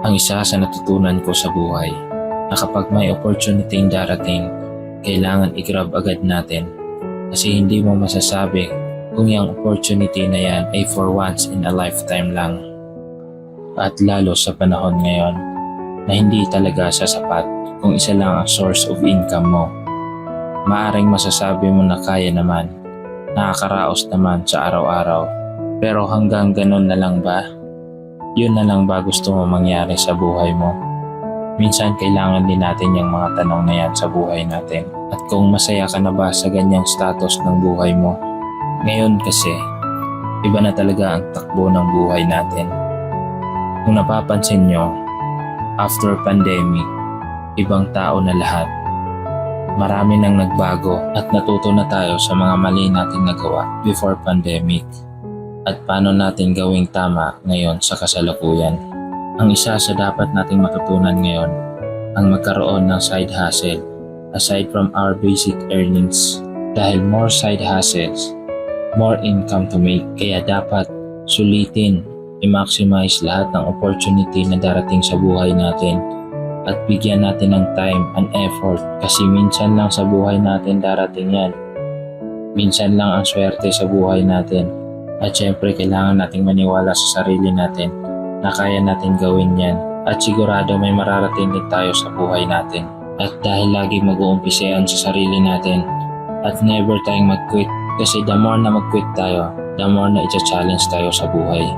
Ang isa sa natutunan ko sa buhay na kapag may opportunity yung darating, kailangan i-grab agad natin kasi hindi mo masasabi kung yung opportunity na yan ay for once in a lifetime lang. At lalo sa panahon ngayon na hindi talaga sasapat kung isa lang ang source of income mo. Maaring masasabi mo na kaya naman, nakakaraos naman sa araw-araw. Pero hanggang ganun na lang ba? Yun na lang ba gusto mo mangyari sa buhay mo? Minsan kailangan din natin yung mga tanong na yan sa buhay natin. At kung masaya ka na ba sa ganyang status ng buhay mo? Ngayon kasi, iba na talaga ang takbo ng buhay natin. Kung napapansin nyo, after pandemic, ibang tao na lahat. Marami nang nagbago at natuto na tayo sa mga mali nating nagawa before pandemic at paano natin gawing tama ngayon sa kasalukuyan. Ang isa sa dapat nating matutunan ngayon ang magkaroon ng side hustle aside from our basic earnings. Dahil more side hustles, more income to make. Kaya dapat sulitin, i-maximize lahat ng opportunity na darating sa buhay natin at bigyan natin ng time and effort kasi minsan lang sa buhay natin darating yan. Minsan lang ang swerte sa buhay natin at syempre kailangan nating maniwala sa sarili natin na kaya natin gawin yan at sigurado may mararating din tayo sa buhay natin. At dahil lagi mag-uumpisa yan sa sarili natin at never tayong mag-quit kasi the more na mag-quit tayo, the more na i-challenge tayo sa buhay.